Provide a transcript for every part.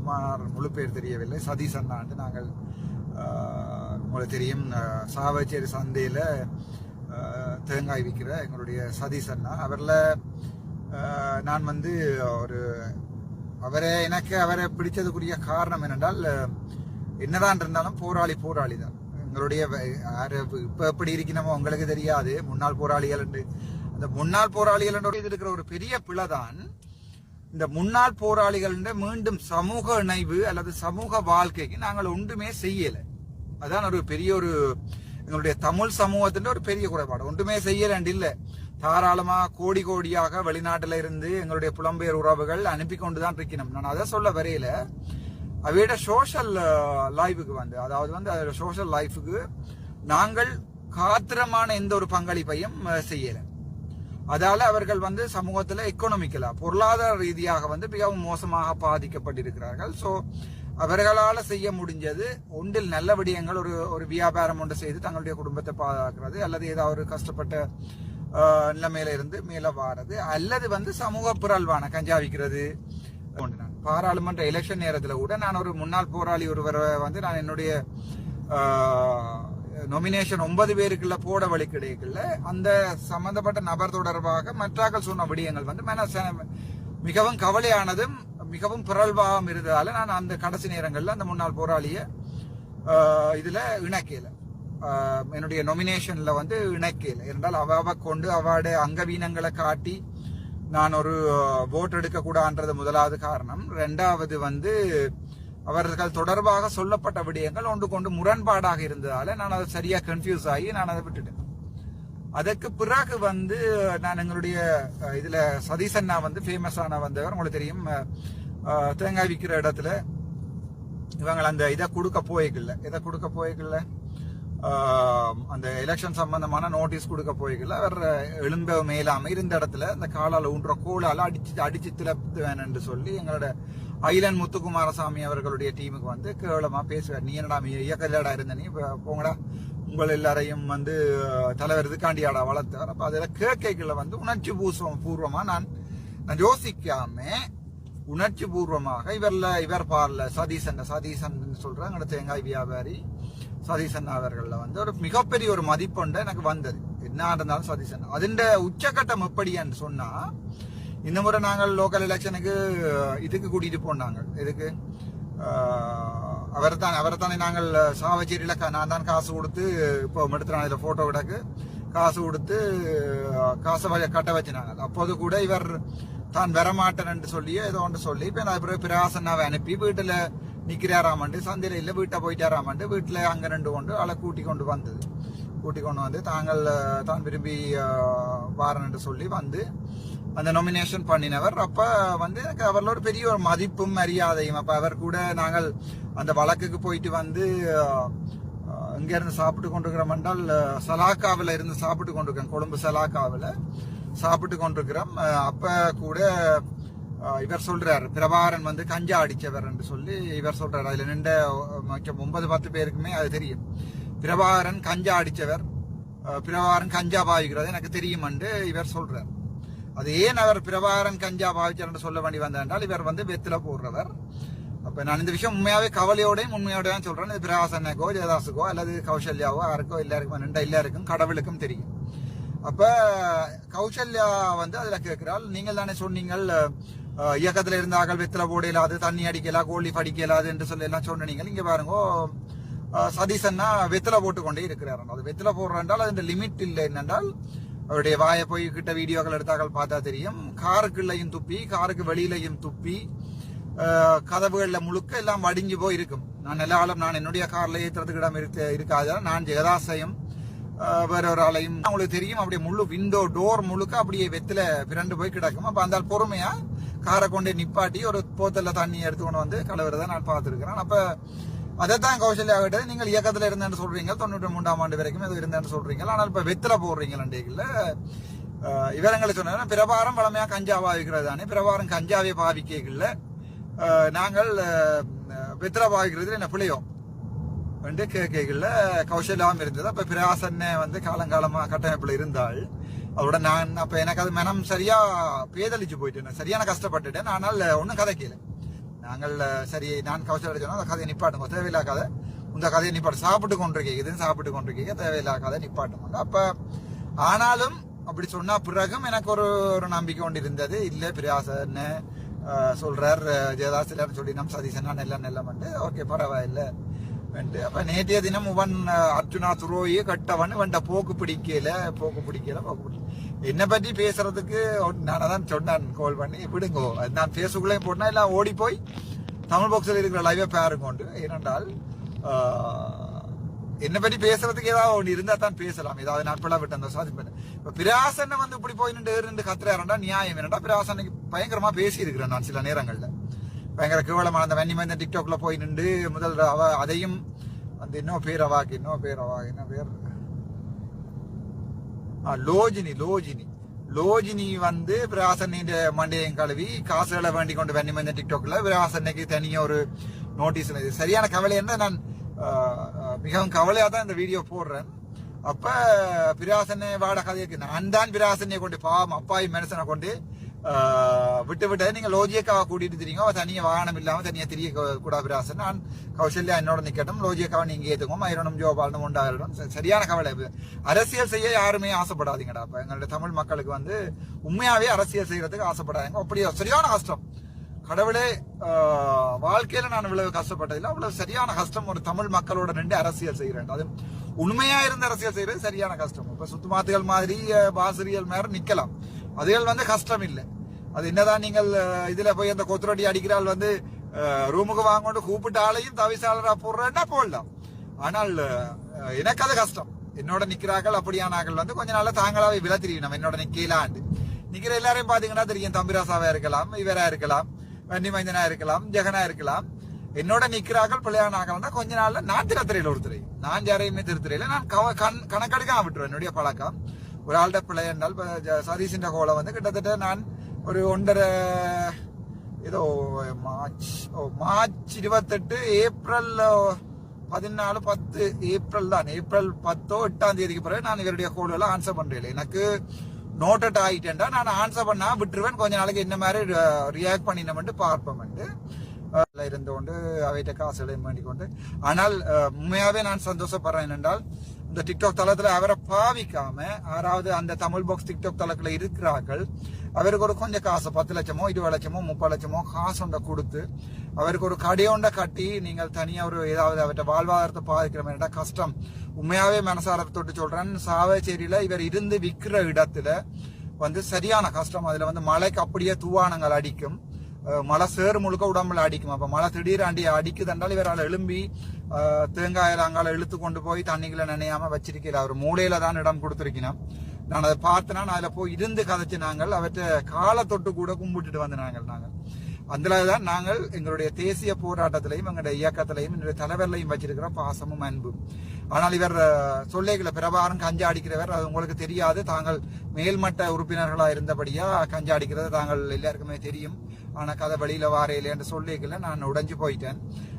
குமார் முழு பேர் தெரியவில்லை. சதீஷ் அண்ணாண்டு நாங்கள் உங்களுக்கு தெரியும் சாவச்சேரி சந்தையில் தேங்காய் விற்கிற எங்களுடைய சதீஷ் அண்ணா. அவரில் நான் வந்து ஒரு அவரை எனக்கு அவரை பிடிச்சதுக்குரிய காரணம் என்னென்றால் என்னதான் இருந்தாலும் போராளி போராளி தான். எங்களுடைய இப்போ எப்படி இருக்கணுமோ உங்களுக்கு தெரியாது. முன்னாள் போராளிகள் என்று அந்த முன்னாள் போராளிகள் இது இருக்கிற ஒரு பெரிய பிழை தான் இந்த முன்னாள் போராளிகள் மீண்டும் சமூக இணைவு அல்லது சமூக வாழ்க்கைக்கு நாங்கள் ஒன்றுமே செய்யல. அதான் ஒரு பெரிய ஒரு எங்களுடைய தமிழ் சமூகத்தின் ஒரு பெரிய குறைபாடு. ஒன்றுமே செய்யலண்டு இல்ல. தாராளமா கோடி கோடியாக வெளிநாட்டுல இருந்து எங்களுடைய புலம்பெயர் உறவுகள் அனுப்பி கொண்டுதான் இருக்கணும். நான் அதை சொல்ல வரையில அவையோட சோஷியல் லைஃபுக்கு வந்து அதாவது வந்து அதோட சோஷியல் லைஃபுக்கு நாங்கள் காத்திரமான எந்த ஒரு பங்களிப்பையும் செய்யலை. அதால அவர்கள் வந்து சமூகத்துல எக்கனாமிக்கலா பொருளாதார ரீதியாக வந்து மிகவும் மோசமாக பாதிக்கப்பட்டிருக்கிறார்கள். சோ அவர்களால செய்ய முடிஞ்சது ஒன்றில் நல்ல விடயங்கள் ஒரு ஒரு வியாபாரம் ஒன்று செய்து தங்களுடைய குடும்பத்தை பாதுகாக்கிறது அல்லது ஏதாவது ஒரு கஷ்டப்பட்ட நிலைமையில இருந்து மேல வாரது அல்லது வந்து சமூக பிறழ்வான கஞ்சா விற்கிறது நான் பாராளுமன்ற எலெக்ஷன் நேரத்தில் கூட நான் ஒரு முன்னாள் போராளி ஒருவரை வந்து நான் என்னுடைய நொமினேஷன் ஒன்பது பேருக்குள்ள போட வழி கிடைக்கல. அந்த சம்பந்தப்பட்ட நபர் தொடர்பாக மற்றாக்கள் சொன்ன விடயங்கள் வந்து மனச மிகவும் கவலையானதும் மிகவும் பிறல்பாகவும் இருந்ததால நான் அந்த கடைசி நேரங்களில் அந்த முன்னாள் போராளிய இதில் இதுல என்னுடைய நொமினேஷன்ல வந்து இணைக்கல. இருந்தால் அவ அவ கொண்டு அவட அங்கவீனங்களை காட்டி நான் ஒரு ஓட் எடுக்க கூடான்றது முதலாவது காரணம். ரெண்டாவது வந்து அவர்கள் தொடர்பாக சொல்லப்பட்ட விடயங்கள் ஒன்று கொண்டு முரண்பாடாக இருந்ததால நான் அதை சரியா கன்ஃபியூஸ் ஆகி நான் அதை விட்டுட்டேன். அதற்கு பிறகு வந்து நான் எங்களுடைய இதுல சதீசண்ணா வந்து ஃபேமஸான வந்தவர். உங்களுக்கு தெரியும் தேங்காய் விற்கிற இடத்துல இவங்க அந்த இதை கொடுக்க போய்க்கல. இதை கொடுக்க போய்க்கல. அந்த எலெக்ஷன் சம்பந்தமான நோட்டீஸ் கொடுக்க போய்க்கல. அவர் எழும்ப மேலாம இருந்த இடத்துல அந்த காலால் ஊன்ற கோலால அடிச்சு அடிச்சு திறப்பு வேணும்னு சொல்லி எங்களோட ஐலன் முத்துக்குமாரசாமி அவர்களுடைய டீமுக்கு வந்து கேவலமா பேசுவார் நீ என்னடா இயக்கலடா இருந்த நீ? போங்கடா. உங்கள் எல்லாரையும் வந்து தலைவர் இதுக்காண்டியாடா வளர்த்தவர். அப்ப அதில் கேட்கைகளை வந்து உணர்ச்சி பூர்வம் பூர்வமா நான் நான் யோசிக்காம உணர்ச்சி பூர்வமாக இவர்ல இவர் பார்ல சதீசன் சதீசன் சொல்றாங்க அந்த தேங்காய் வியாபாரி சதீசன் அவர்களில் வந்து ஒரு மிகப்பெரிய ஒரு மதிப்பொண்டு எனக்கு வந்தது. என்ன இருந்தாலும் சதீசன். அதிண்ட உச்சக்கட்டம் எப்படின்னு சொன்னா இந்த முறை நாங்கள் லோக்கல் எலெக்ஷனுக்கு இதுக்கு கூட்டிட்டு போனாங்க இதுக்கு அவரை தான் அவரை தானே நாங்கள் சாவச்சேரியில் நான் தான் காசு கொடுத்து இப்போ எடுத்துறான் இதில் ஃபோட்டோ கிடக்கு காசு கொடுத்து காசை கட்ட வச்சினாங்க. அப்போது கூட இவர் தான் வரமாட்டேன்னு சொல்லி ஏதோ ஒன்று சொல்லி இப்போ நான் பிறகு பிரகாசனாவை அனுப்பி வீட்டில் நிற்கிறாராமண்டு சந்தையில் இல்லை வீட்டை போயிட்டாராமண்டு வீட்டில் அங்கே ரெண்டு கொண்டு அவளை கூட்டி கொண்டு வந்தது. கூட்டி கொண்டு வந்து தாங்கள் தான் விரும்பி வாரன்ட்டு வாரன் என்று சொல்லி வந்து அந்த நொமினேஷன் பண்ணினவர். அப்ப வந்து எனக்கு அவரோட பெரிய ஒரு மதிப்பும் மரியாதையும். அப்ப அவர் கூட நாங்கள் அந்த வழக்குக்கு போயிட்டு வந்து இங்கேருந்து இங்க இருந்து சாப்பிட்டு கொண்டிருக்கிறோம் என்றால் சலாக்காவில் இருந்து சாப்பிட்டு கொண்டிருக்கோம் கொழும்பு சலாக்காவில் சாப்பிட்டு கொண்டிருக்கிறோம். அப்போ அப்ப கூட இவர் சொல்றாரு பிரபாரன் வந்து கஞ்சா அடிச்சவர் என்று சொல்லி இவர் சொல்றாரு. அதுல நின்ற ஒன்பது பத்து பேருக்குமே அது தெரியும். பிரபாகரன் கஞ்சா அடிச்சவர். பிரபாரன் பிரபாகரன் கஞ்சா பாவிக்கிறது எனக்கு தெரியும் என்று இவர் சொல்றார். அது ஏன் அவர் பிரபாகரன் கஞ்சா பாவிச்சார் சொல்ல வேண்டி வந்தால் இவர் வந்து வெத்தில போடுறவர். அப்ப நான் இந்த விஷயம் உண்மையாவே கவலையோடையும் உண்மையோடையும் சொல்கிறேன் சொல்றேன். இது பிரகாசனுக்கோ ஜெயதாசுக்கோ அல்லது கௌசல்யாவோ யாருக்கோ எல்லாருக்கும் நின்ற எல்லாருக்கும் கடவுளுக்கும் தெரியும். அப்ப கௌசல்யா வந்து அதுல கேட்கிறாள் நீங்கள் தானே சொன்னீங்கள் இயக்கத்தில் இயக்கத்துல இருந்தார்கள் வெத்தில போட தண்ணி அடிக்கலா கோழி படிக்கலாது என்று சொல்லி எல்லாம் சொன்னீங்க இங்க பாருங்க சதீசன்னா வெத்தில போட்டு கொண்டே இருக்கிறார். அது வெத்தில போடுறால் அது லிமிட் இல்லை என்னென்றால் அவருடைய வாயை போய் கிட்ட வீடியோக்கள் எடுத்தாக்கள் பார்த்தா தெரியும். காருக்குள்ளையும் துப்பி காருக்கு வெளியிலையும் துப்பி கதவுகளில் முழுக்க எல்லாம் வடிஞ்சு போய் இருக்கும் நான் எல்லா ஆளும் நான் என்னுடைய காரில் ஏத்துறதுக்கு இடம் இருக்க இருக்காது? நான் ஜெகதாசையும் வேற ஒரு ஆளையும் அவங்களுக்கு தெரியும். அப்படியே முழு விண்டோ டோர் முழுக்க அப்படியே வெத்தில பிறண்டு போய் கிடக்கும். அப்ப அந்த பொறுமையாக பொறுமையா காரை கொண்டு நிப்பாட்டி ஒரு போத்தல்ல தண்ணி எடுத்து கொண்டு வந்து கலவரதை நான் பார்த்துருக்கிறேன். அப்ப அதைத்தான் கௌசல்யா கிட்ட நீங்கள் இயக்கத்தில் இருந்தேன்னு சொல்றீங்க. தொண்ணூற்றி மூன்றாம் ஆண்டு வரைக்கும் இது இருந்தேன்னு சொல்றீங்க ஆனால் இப்போ வெத்தில போடுறீங்களா அஹ் இவரங்களை சொன்னா பிரபாரம் பழமையாக கஞ்சா பாவிக்கிறது தானே. பிரபாரம் கஞ்சாவே பாவிக்கல நாங்கள் வெத்தில பாவிக்கிறது என்ன பிள்ளையோ வந்து கேட்கல கௌசல்யாவும் இருந்தது. அப்ப பிரகாசன்ன வந்து காலங்காலமா கட்டமைப்புல இருந்தாள். அதோட நான் அப்ப எனக்கு அது மனம் சரியா பேதளிச்சு போயிட்டேன் சரியான கஷ்டப்பட்டுட்டேன். ஆனால் ஒன்றும் கதைக்கல. நாங்கள் சரி நான் கவசம் அடிச்சோம்னா அந்த கதையை நிப்பாட்டுங்க தேவையில்லா கதை இந்த கதையை நிப்பாட்டு. சாப்பிட்டு கொண்டிருக்கீங்க இது சாப்பிட்டு கொண்டிருக்கீங்க தேவையில்லா கதை நிப்பாட்டுங்க. அப்போ ஆனாலும் அப்படி சொன்னா பிறகும் எனக்கு ஒரு ஒரு நம்பிக்கை கொண்டு இருந்தது. இல்லை பிரியாசன்னு அஹ், சொல்றார் அஹ், சொல்லி நம் சதீசனா நெல்ல வந்து ஓகே பரவாயில்ல வந்து அப்ப நேற்றைய தினம் உவன் அர்ஜுனா துரோயி கட்டவன் வண்ட போக்கு பிடிக்கல போக்கு பிடிக்கல போக்கு பிடிக்கல. என்னை பற்றி பேசுறதுக்கு நான் தான் சொன்னேன் கால் பண்ணி விடுங்கோ அது நான் ஃபேஸ்புக்லேயும் போட்டேன் எல்லாம் ஓடி போய் தமிழ் பாக்ஸில் இருக்கிற லைவை பாருங்கொண்டு ஏனென்றால் என்னை பற்றி பேசுறதுக்கு ஏதாவது ஒன்று இருந்தால் தான் பேசலாம். ஏதாவது நட்பெல்லாம் விட்டு அந்த சாதிப்பேன் இப்போ பிராசனை வந்து இப்படி போய் நின்று இருந்து கத்துறாருண்டா நியாயம். என்னடா பிராசனைக்கு பயங்கரமாக பேசியிருக்கிறேன் நான் சில நேரங்களில். பயங்கர கேவலமான அந்த வன்னிமந்த டிக்டாக்ல போய் நின்று முதல் அவ அதையும் அந்த இன்னும் பேர் அவாக்கு இன்னும் பேர் அவாக்கு இன்னும் பேர் லோஜினி லோஜினி லோஜினி வந்து விராசன்னின் மண்டையும் கழுவி காசுகளை வேண்டி கொண்டு வன்னிமந்த டிக்டாக்ல விராசன்னைக்கு தனியாக ஒரு நோட்டீஸ் இது சரியான கவலை என்ன நான் மிகவும் கவலையாக தான் இந்த வீடியோ போடுறேன் அப்போ பிராசனை வாட கதைக்கு நான் தான் பிராசனை கொண்டு பாவம் அப்பாவி மனுஷனை கொண்டு விட்டு விட்டு நீங்க லோஜியக்காவை கூட்டிட்டு தெரியுங்க அவ தனியா வாகனம் இல்லாம தனியா தெரிய கூடாபிராசன். நான் கௌசல்யா என்னோட நிக்கட்டும். லோஜியக்காவை நீங்க ஏத்துக்கோம் ஐரனும் ஜோபாலனும் உண்டாயிரும் சரியான கவலை. அரசியல் செய்ய யாருமே ஆசைப்படாதீங்கடா அப்ப. எங்களுடைய தமிழ் மக்களுக்கு வந்து உண்மையாவே அரசியல் செய்யறதுக்கு ஆசைப்படாதீங்க. அப்படியே சரியான கஷ்டம். கடவுளே வாழ்க்கையில நான் இவ்வளவு கஷ்டப்பட்டதில்லை. அவ்வளவு சரியான கஷ்டம் ஒரு தமிழ் மக்களோட நின்று அரசியல் செய்யறேன் அது உண்மையா இருந்த அரசியல் செய்யறது சரியான கஷ்டம். இப்ப சுத்துமாத்துகள் மாதிரி பாசிரியல் மாதிரி நிக்கலாம். அதுகள் வந்து கஷ்டம் இல்லை அது என்னதான் நீங்கள் இதுல போய் அந்த கொத்துரடி அடிக்கிறாள் வந்து ரூமுக்கு வாங்கொண்டு கூப்பிட்டு ஆளையும் தவிசாளரா போடுறேன்னா போடலாம். ஆனால் எனக்கு அது கஷ்டம். என்னோட நிக்கிறார்கள் அப்படியானாக்கள் வந்து கொஞ்ச நாள தாங்களாவே விலை தெரியும் நம்ம என்னோட நிக்கலாண்டு நிக்கிற எல்லாரையும் பாத்தீங்கன்னா தெரியும் தம்பிராசாவா இருக்கலாம் இவரா இருக்கலாம் வன்னிமைந்தனா இருக்கலாம் ஜெகனா இருக்கலாம். என்னோட நிக்கிறார்கள் பிள்ளையான தான் கொஞ்ச நாள்ல நான் திருத்திரையில ஒருத்தரை. நான் யாரையுமே திருத்திரையில நான் கணக்கெடுக்க கண் கணக்கெடுக்காம விட்டுருவேன். என்னுடைய பழக்கம். ஒரு ஆள்கிட்ட பிள்ளை என்றால் இப்போ சதீஷின்ற கோலை வந்து கிட்டத்தட்ட நான் ஒரு ஒன்றரை ஏதோ மார்ச் ஓ மார்ச் இருபத்தெட்டு ஏப்ரல் பதினாலு பத்து ஏப்ரல் தான் ஏப்ரல் பத்தோ எட்டாம் தேதிக்கு பிறகு நான் இவருடைய கோலெல்லாம் ஆன்சர் பண்ணுறேன் எனக்கு நோட்டட் ஆகிட்டேன்டா நான் ஆன்சர் பண்ணா விட்டுருவேன் கொஞ்ச நாளைக்கு என்ன மாதிரி ரியாக்ட் பண்ணினோம்ட்டு பார்ப்போம்ட்டு அதுல இருந்து கொண்டு அவைகிட்ட காசுகளையும் வேண்டிக் கொண்டு ஆனால் உண்மையாகவே நான் சந்தோஷப்படுறேன் என்றால் இந்த டிக்டாக் தளத்துல அவரை பாவிக்காம யாராவது அந்த தமிழ் பாக்ஸ் டிக்டாக் தளத்துல இருக்கிறார்கள் அவருக்கு ஒரு கொஞ்சம் காசு பத்து லட்சமோ இருபது லட்சமோ முப்பது லட்சமோ காசு ஒன்றை கொடுத்து அவருக்கு ஒரு கடையொண்டை கட்டி நீங்கள் தனியா ஒரு ஏதாவது அவர்கிட்ட வாழ்வாதாரத்தை பாதிக்கிற மாதிரி கஷ்டம். உண்மையாவே மனசார தொட்டு சொல்றேன் சாவச்சேரியில இவர் இருந்து விற்கிற இடத்துல வந்து சரியான கஷ்டம். அதுல வந்து மழைக்கு அப்படியே தூவானங்கள் அடிக்கும். மழை சேறு முழுக்க உடம்புல அடிக்கும் அப்ப மழை திடீராண்டி அடிக்குதுன்றால் இவரால் எழும்பி தேங்காயில் அங்கால இழுத்து கொண்டு போய் தண்ணிகளை நினையாம வச்சிருக்கல அவர் மூளையில தான் இடம் கொடுத்துருக்கணும் நான் அதை பார்த்தேன்னா நான் அதில் போய் இருந்து கதைச்சு நாங்கள் அவற்றை காலை தொட்டு கூட கும்பிட்டுட்டு வந்து நாங்கள் நாங்கள் அதில் தான் நாங்கள் எங்களுடைய தேசிய போராட்டத்திலையும் எங்களுடைய இயக்கத்திலையும் எங்களுடைய தலைவர்களையும் வச்சிருக்கிற பாசமும் அன்பும் ஆனால் இவர் சொல்லைகளை சொல்லேகளை பிரபாரம் கஞ்சா அடிக்கிறவர் அது உங்களுக்கு தெரியாது. தாங்கள் மேல்மட்ட உறுப்பினர்களாக இருந்தபடியா கஞ்சா அடிக்கிறது தாங்கள் எல்லாருக்குமே தெரியும். ஆனால் கதை வெளியில வாரையில் என்று சொல்லைகளை நான் உடைஞ்சு போயிட்டேன்.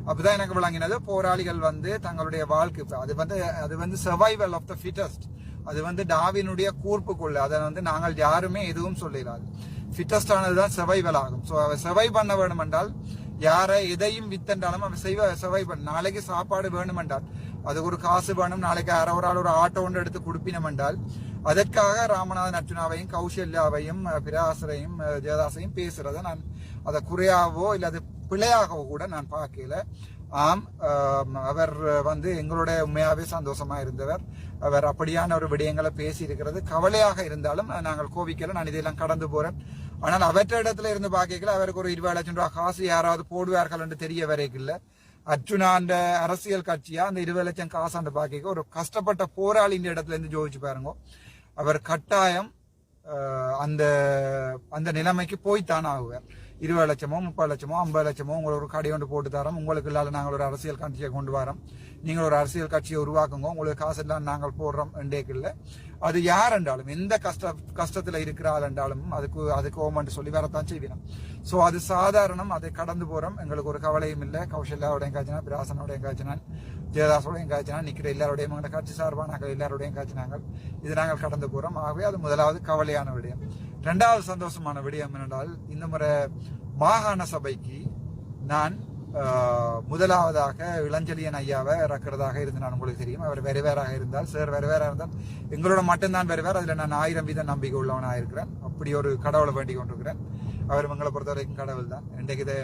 அப்பதான் எனக்கு விளங்கினது. போராளிகள் வந்து தங்களுடைய வாழ்க்கை அது வந்து அது வந்து சர்வைவல் ஆஃப் த ஃபிட்டஸ்ட் அது வந்து டாவினுடைய கூர்ப்புக்குள்ள அதை வந்து நாங்கள் யாருமே எதுவும் சொல்லிடாது ஃபிட்டஸ்ட் ஆனதுதான் சர்வைவல் ஆகும். ஸோ அவ சர்வை பண்ண வேணும் என்றால் யாரை எதையும் வித்தென்றாலும் அவன் செய்வ சர்வை பண்ண நாளைக்கு சாப்பாடு வேணும் என்றால் அதுக்கு ஒரு காசு வேணும் நாளைக்கு யாரோ ஒரு ஆள் ஒரு ஆட்டோ ஒன்று எடுத்து கொடுப்பினம் என்றால் அதற்காக ராமநாதன் அர்ஜுனாவையும் கௌசல்யாவையும் பிராசரையும் ஜெயதாசையும் பேசுறத நான் அதை குறையாவோ இல்லை அது பிழையாகவோ கூட நான் பார்க்கல. ஆம் அவர் வந்து எங்களுடைய உண்மையாகவே சந்தோஷமா இருந்தவர். அவர் அப்படியான ஒரு விடயங்களை பேசி இருக்கிறது கவலையாக இருந்தாலும் நாங்கள் கோவிக்கல நான் இதையெல்லாம் கடந்து போறேன். ஆனால் அவற்ற இடத்துல இருந்து பார்க்கல அவருக்கு ஒரு இருபது லட்சம் ரூபாய் காசு யாராவது போடுவார்கள் என்று தெரிய வரைக்கும் இல்லை அந்த அரசியல் கட்சியா? அந்த இருபது லட்சம் காசாக அந்த பாக்கிக்கு ஒரு கஷ்டப்பட்ட போராளி இந்த இடத்துல இருந்து ஜோதிச்சு பாருங்க. அவர் கட்டாயம் அந்த அந்த நிலைமைக்கு போய்த்தான் ஆகுவார். இருபது லட்சமோ முப்பது லட்சமோ ஐம்பது லட்சமோ உங்களுக்கு ஒரு கடை ஒன்று போட்டு தரோம். உங்களுக்கு இல்லாத நாங்கள் ஒரு அரசியல் கட்சியை கொண்டு வரோம். நீங்கள் ஒரு அரசியல் கட்சியை உருவாக்குங்க. உங்களுக்கு காசு எல்லாம் நாங்கள் போடுறோம். என்றேக்கில்ல அது யார் என்றாலும் எந்த கஷ்ட கஷ்டத்தில் இருக்கிறாள் என்றாலும் அதுக்கு அதுக்கு ஓமன்ட்டு சொல்லி வரத்தான் செய்வினோம் ஸோ அது சாதாரணம். அதை கடந்து போகிறோம் எங்களுக்கு ஒரு கவலையும் இல்லை. கௌசல்யாவோடையும் காய்ச்சினா பிராசனோடையும் காய்ச்சினான் ஜெயதாசோடையும் காய்ச்சினா நிற்கிற எல்லாரோடையும் எங்க கட்சி சார்பானாக்கள் எல்லாரோடையும் காய்ச்சினாங்கள் இது நாங்கள் கடந்து போறோம். ஆகவே அது முதலாவது கவலையான விடயம். இரண்டாவது சந்தோஷமான விடயம் என்னென்றால் இந்த முறை மாகாண சபைக்கு நான் முதலாவதாக இளஞ்செழியன் ஐயாவை இறக்கிறதாக இருந்து நான் உங்களுக்கு தெரியும். அவர் வெறுவேறாக இருந்தால் சார் வெறுவேறாக இருந்தால் எங்களோட மட்டும்தான் வேறு அதில் நான் ஆயிரம் வீதம் நம்பிக்கை உள்ளவனாக இருக்கிறேன் அப்படி ஒரு கடவுளை வேண்டிக் கொண்டிருக்கிறேன். அவர் எங்களை பொறுத்த வரைக்கும் கடவுள் தான் இன்றைக்கு இதை